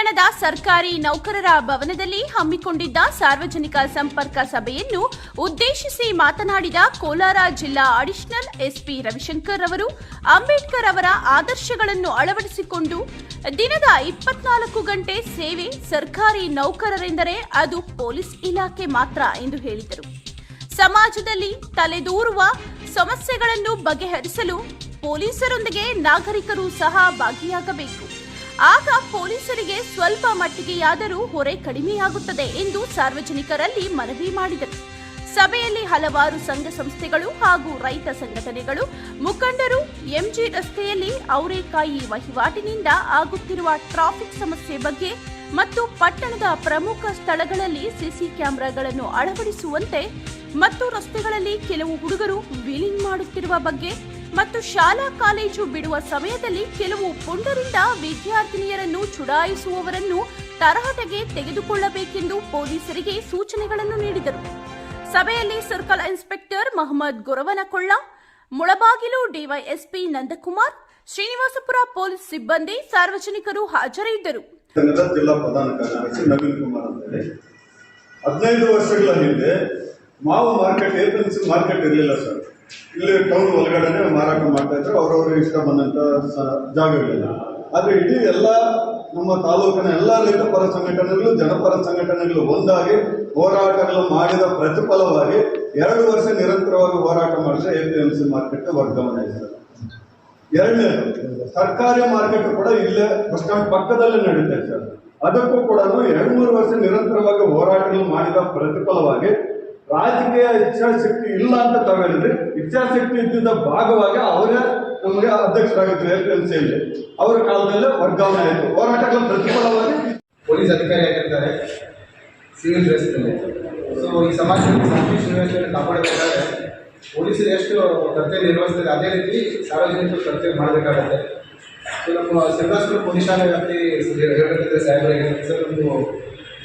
ಪಟ್ಟಣದ ಸರ್ಕಾರಿ ನೌಕರರ ಭವನದಲ್ಲಿ ಹಮ್ಮಿಕೊಂಡಿದ್ದ ಸಾರ್ವಜನಿಕ ಸಂಪರ್ಕ ಸಭೆಯನ್ನು ಉದ್ದೇಶಿಸಿ ಮಾತನಾಡಿದ ಕೋಲಾರ ಜಿಲ್ಲಾ ಅಡಿಷನಲ್ ಎಸ್ಪಿ ರವಿಶಂಕರ್ ಅವರು, ಅಂಬೇಡ್ಕರ್ ಅವರ ಆದರ್ಶಗಳನ್ನು ಅಳವಡಿಸಿಕೊಂಡು ದಿನದ ಇಪ್ಪತ್ನಾಲ್ಕು ಗಂಟೆ ಸೇವೆ ಸರ್ಕಾರಿ ನೌಕರರೆಂದರೆ ಅದು ಪೊಲೀಸ್ ಇಲಾಖೆ ಮಾತ್ರ ಎಂದು ಹೇಳಿದರು. ಸಮಾಜದಲ್ಲಿ ತಲೆದೂರುವ ಸಮಸ್ಯೆಗಳನ್ನು ಬಗೆಹರಿಸಲು ಪೊಲೀಸರೊಂದಿಗೆ ನಾಗರಿಕರು ಸಹ ಭಾಗಿಯಾಗಬೇಕು. ಆಗ ಪೊಲೀಸರಿಗೆ ಸ್ವಲ್ಪ ಮಟ್ಟಿಗೆಯಾದರೂ ಹೊರೆ ಕಡಿಮೆಯಾಗುತ್ತದೆ ಎಂದು ಸಾರ್ವಜನಿಕರಲ್ಲಿ ಮನವಿ ಮಾಡಿದರು. ಸಭೆಯಲ್ಲಿ ಹಲವಾರು ಸಂಘ ಸಂಸ್ಥೆಗಳು ಹಾಗೂ ರೈತ ಸಂಘಟನೆಗಳು, ಮುಖಂಡರು, ಎಂಜಿ ರಸ್ತೆಯಲ್ಲಿ ಅವರೇಕಾಯಿ ವಹಿವಾಟಿನಿಂದ ಆಗುತ್ತಿರುವ ಟ್ರಾಫಿಕ್ ಸಮಸ್ಯೆ ಬಗ್ಗೆ ಮತ್ತು ಪಟ್ಟಣದ ಪ್ರಮುಖ ಸ್ಥಳಗಳಲ್ಲಿ ಸಿಸಿ ಕ್ಯಾಮೆರಾಗಳನ್ನು ಅಳವಡಿಸುವಂತೆ ಮತ್ತು ರಸ್ತೆಗಳಲ್ಲಿ ಕೆಲವು ಹುಡುಗರು ವೀಲಿಂಗ್ ಮಾಡುತ್ತಿರುವ ಬಗ್ಗೆ ಮತ್ತು ಶಾಲಾ ಕಾಲೇಜು ಬಿಡುವ ಸಮಯದಲ್ಲಿ ಕೆಲವು ಪುಂಡರಿಂದ ವಿದ್ಯಾರ್ಥಿನಿಯರನ್ನು ಚುಡಾಯಿಸುವವರನ್ನು ತರಹಟೆಗೆ ತೆಗೆದುಕೊಳ್ಳಬೇಕೆಂದು ಪೊಲೀಸರಿಗೆ ಸೂಚನೆಗಳನ್ನು ನೀಡಿದರು. ಸಭೆಯಲ್ಲಿ circle inspector Mohammed Goravanakolla, Mulbagal DYSP Nandakumar, Srinivaspur police ಸಿಬ್ಬಂದಿ ಸಾರ್ವಜನಿಕರು ಹಾಜರಿದ್ದರು. ಹದಿನೈದು ವರ್ಷಗಳ ಹಿಂದೆ ಮಾವು ಮಾರ್ಕೆಟ್ ಎಪಿಎಂಸಿ ಮಾರ್ಕೆಟ್ ಇರಲಿಲ್ಲ ಸರ್. ಇಲ್ಲಿ ಟೌನ್ ಒಳಗಡೆನೆ ಮಾರಾಟ ಮಾಡ್ತಾ ಇದ್ರು. ಅವ್ರವ್ರ ಇಷ್ಟ ಬಂದಂತ ಜಾಗಗಳಿಲ್ಲ. ಆದ್ರೆ ಇಡೀ ಎಲ್ಲ ನಮ್ಮ ತಾಲೂಕಿನ ಎಲ್ಲ ರೈತ ಪರ ಸಂಘಟನೆಗಳು ಜನಪರ ಸಂಘಟನೆಗಳು ಒಂದಾಗಿ ಹೋರಾಟಗಳು ಮಾಡಿದ ಪ್ರತಿಫಲವಾಗಿ ಎರಡು ವರ್ಷ ನಿರಂತರವಾಗಿ ಹೋರಾಟ ಮಾಡಿದ್ರೆ ಸಿ ಮಾರ್ಕೆಟ್ ವರ್ಗಾವಣೆ ಎರಡನೇದು, ಸರ್ಕಾರಿ ಮಾರ್ಕೆಟ್ ಕೂಡ ಇಲ್ಲೇ ಬಸ್ ಸ್ಟ್ಯಾಂಡ್ ಪಕ್ಕದಲ್ಲೇ ನಡೀತಾ ಸರ್ ಅದಕ್ಕೂ ಕೂಡ ಎರಡು ಮೂರು ವರ್ಷ ನಿರಂತರವಾಗಿ ಹೋರಾಟಗಳು ಮಾಡಿದ ಪ್ರತಿಫಲವಾಗಿ ರಾಜಕೀಯ ಇಚ್ಛಾಶಕ್ತಿ ಇಲ್ಲ ಅಂತ ತಗೊಂಡ್ರೆ ಇಚ್ಛಾಶಕ್ತಿ ಇದ್ದಿದ್ದ ಭಾಗವಾಗಿ ಅವರೇ ನಮಗೆ ಅಧ್ಯಕ್ಷರಾಗಿದ್ರು ಎಲ್ ಪಿ ಎಂ ಸಿಯಲ್ಲಿ ಅವರ ಕಾಲದಲ್ಲೇ ವರ್ಗಾವಣೆ ಆಯಿತು. ಹೋರಾಟಗಳ ಪ್ರತಿಫಲವಾಗಿ ಪೊಲೀಸ್ ಅಧಿಕಾರಿ ಆಗಿರ್ತಾರೆ ಸಿವಿಲ್ ಡ್ರೆಸ್ನಲ್ಲಿ. ಸೊ ಈ ಸಮಾಜದಲ್ಲಿ ಶಾಂತಿ ಸುವ್ಯವಸ್ಥೆಯನ್ನು ಕಾಪಾಡಬೇಕಾದ್ರೆ ಪೊಲೀಸರು ಎಷ್ಟು ಕರ್ತವ್ಯ ನಿರ್ವಹಿಸ್ತಾರೆ, ಅದೇ ರೀತಿ ಸಾರ್ವಜನಿಕರು ಕರ್ತವ್ಯ ಮಾಡಬೇಕಾಗತ್ತೆ. ಸೊ ನಮ್ಮ ಪೊಲೀಸ್ ವ್ಯಾಪ್ತಿ ಹೇಳಬೇಕಿದ್ರೆ ಸರ್ ಒಂದು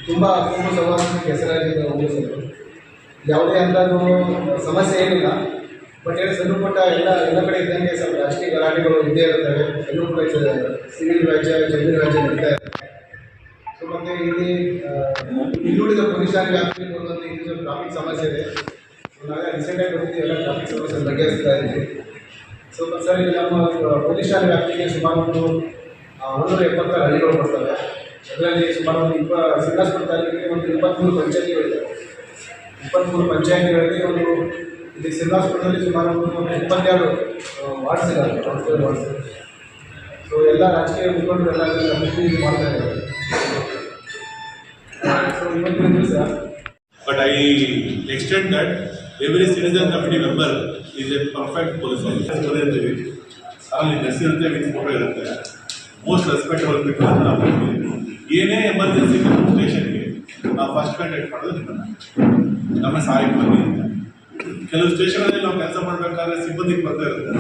ತುಂಬ ಕುಟುಂಬ ಸಮಾಜಕ್ಕೆ ಹೆಸರಾಗಿದ್ದ ಸರ್ ಯಾವುದೇ ಅಂದಾಜು ಸಮಸ್ಯೆ ಏನಿಲ್ಲ. ಬಟ್ ಏನು ಸಣ್ಣ ಪುಟ್ಟ ಎಲ್ಲ ಎಲ್ಲ ಕಡೆ ಇದ್ದಂಗೆ ಸ್ವಲ್ಪ ರಾಜಕೀಯ ಗಲಾಟೆಗಳು ಇದ್ದೇ ಇರ್ತವೆ ಸಣ್ಣ ಪುಟ್ಟ ಸಿವಿಲ್ ರಾಜ್ಯ, ಜಮೀನು ನಡೀತಾ ಇರ್ತದೆ ಸೊ ಮತ್ತೆ ಇಲ್ಲಿ ಇನ್ನುಳಿದ ಪೊಲೀಸ್ ಠಾಣೆ ವ್ಯಾಪ್ತಿಯಲ್ಲಿ ಇಲ್ಲಿ ಟ್ರಾಫಿಕ್ ಸಮಸ್ಯೆ ಇದೆ. ನಾವೇ ರೀಸೆಂಟಾಗಿ ಬಂದಿದ್ದು ಎಲ್ಲ ಟ್ರಾಫಿಕ್ ಸಮಸ್ಯೆ ಬಗೆಹರಿಸ್ತಾ ಇದ್ದೀವಿ. ಸೊ ಸರ್ ಇಲ್ಲಿ ನಮ್ಮ ಪೊಲೀಸ್ ಠಾಣೆ ವ್ಯಾಪ್ತಿಗೆ ಸುಮಾರು ಒಂದು ಮುನ್ನೂರ ಎಪ್ಪತ್ತಾರು ಹಳ್ಳಿಗಳು ಬರ್ತವೆ. ಅದರಲ್ಲಿ ಸುಮಾರು ಒಂದು ಇಪ್ಪ ಸಿಂಗಾಸ್ಪುರ ತಾಲೂಕಿಗೆ ಒಂದು ಇಪ್ಪತ್ತ್ಮೂರು ಪಂಚಾಯತಿಗಳಿದೆ ಇಪ್ಪತ್ತ್ಮೂರು ಪಂಚಾಯತಿಗಳಲ್ಲಿ ಒಂದು ಇಲ್ಲಿ ಶ್ರೀನಿವಾಸಪುರದಲ್ಲಿ ಸುಮಾರು ಒಂದು ಇಪ್ಪತ್ತೆರಡು ವಾರ್ಡ್ಸ್ ಇದ್ದಾವೆ ಕೌನ್ಸಿಲರ್ ವಾರ್ಡ್ಸ್ ಸೊ ಎಲ್ಲ ರಾಜಕೀಯ ಮುಖಂಡರು ಎಲ್ಲ ಪ್ರತಿನಿಧಿ ಮಾಡ್ತಾ ಇದ್ದಾರೆ. ಬಟ್ ಐ ದಿವಸ that every extend committee every citizen committee member is a perfect police officer. ಇರ್ತೀವಿ ಅಲ್ಲಿ ಡ್ರೆಸ್ ಇರುತ್ತೆ ವಿತ್ ಫೋಟೋ ಇರುತ್ತೆ. ಮೋಸ್ಟ್ ರೆಸ್ಪೆಕ್ಟಬಲ್ ಪೀಪಲ್ ಅಂತ ನಾವು ಏನೇ ಎಮರ್ಜೆನ್ಸಿ ಸ್ಟೇಷನ್ಗೆ ನಾವು ಫಸ್ಟ್ ಕಾಂಟ್ಯಾಕ್ಟ್ ಮಾಡೋದು ನಿಮ್ಮನ್ನ ನಮ್ಮ ಬನ್ನಿ ಅಂತ ಕೆಲವು ಸ್ಟೇಷನಲ್ಲಿ ನಾವು ಕೆಲಸ ಮಾಡಬೇಕಾದ್ರೆ ಸಿಬ್ಬಂದಿಗೆ ಬರ್ತಾ ಇರುತ್ತೆ.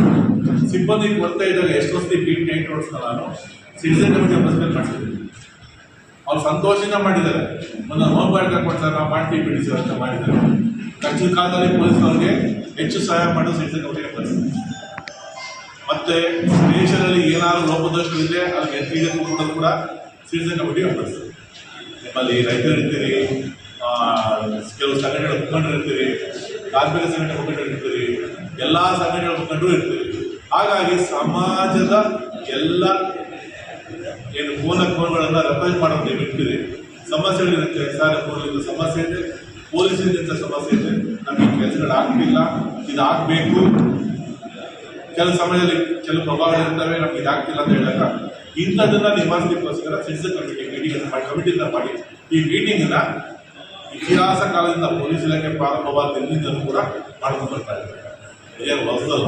ಸಿಬ್ಬಂದಿಗೆ ಬರ್ತಾ ಇದ್ದಾಗ ಎಷ್ಟೋ ಸತಿ ಬೀಟ್ ನೈಟ್ ಓಡಿಸ್ತಾ ನಾನು? ಸಿಟಿಸನ್ ಮೆಂಬರ್ಸ್ಗೆ ಮಾಡಿಸಿದ್ದೀನಿ ಅವ್ರು ಸಂತೋಷದಿಂದ ಮಾಡಿದ್ದಾರೆ. ಒಂದು ಹೋಮ್ಗಾರ್ಡ್ ಕರ್ಕೊಂಡು ಸರ್ ನಾವು ಮಾಡ್ತೀವಿ ಬಿಡಿ ಸರ್ ಅಂತ ಮಾಡಿದ್ದಾರೆ. ಕಚ್ಚದ ಕಾಲದಲ್ಲಿ ಪೊಲೀಸ್ನವ್ರಿಗೆ ಹೆಚ್ಚು ಸಹಾಯ ಮಾಡೋದು ಸಿಟಿಸನ್ ಕಮಿಟಿಗೆ ಮತ್ತೆ ಮತ್ತೆ ದೇಶದಲ್ಲಿ ಏನಾದ್ರು ಲೋಪದೋಷಗಳಿದೆ ಅದಕ್ಕೆ ಎತ್ತಿಗೆ ಕೂಡ ಸಿಟಿಸನ್ ಕಮಿಟಿಗೆ ಕಳಿಸ್ತಾರೆ ನಿಮ್ಮಲ್ಲಿ ರೈತರು ಇರ್ತೀರಿ ಆ, ಕೆಲವು ಸಂಘಟನೆಗಳ ಮುಖಂಡರು ಇರ್ತೀರಿ ಕಾರ್ಮಿಕ ಸಂಘಟನೆ ಮುಖಂಡರು ಇರ್ತೀರಿ ಎಲ್ಲ ಸಂಘಟನೆಗಳ ಮುಖಂಡರು ಇರ್ತೀರಿ. ಹಾಗಾಗಿ ಸಮಾಜದ ಎಲ್ಲ ಏನು ಫೋನ ಫೋನ್ಗಳನ್ನು ರೆಪ್ರೆಸೆಂಟ್ ಮಾಡೋದು ನೀವು ಸಮಸ್ಯೆಗಳಿರುತ್ತೆ ಸಾರ ಪೊಲೀಸ್ ಸಮಸ್ಯೆ ಇದೆ. ಪೊಲೀಸರಿಂದ ಸಮಸ್ಯೆ ಇದೆ. ನಮಗೆ ಕೆಲಸಗಳು ಆಗ್ತಿಲ್ಲ. ಇದು ಆಗಬೇಕು ಕೆಲವು ಸಮಯದಲ್ಲಿ ಕೆಲವು ಪ್ರಭಾವಗಳಿರ್ತವೆ. ನಮ್ಗೆ ಇದಾಗ್ತಿಲ್ಲ ಅಂತ ಹೇಳಿದಾಗ ಇಂಥದನ್ನ ನಿವಾರಿಸಲಿಕ್ಕೋಸ್ಕರ ಸಿಟಿಸನ್ ಕಮಿಟಿ ಮೀಟಿಂಗ್ ಕಮಿಟಿಯಿಂದ ಮಾಡಿ ಈ ಮೀಟಿಂಗ್ನ ಇತಿಹಾಸ ಕಾಲದಿಂದ ಪೊಲೀಸ್ ಇಲಾಖೆ ಪ್ರಾರಂಭವಾದ ಕೂಡ ಮಾಡ್ಕೊಂಡು ಬರ್ತಾ ಇದ್ದಾರೆ. ಏನು ಹೊಸದಲ್ಲ.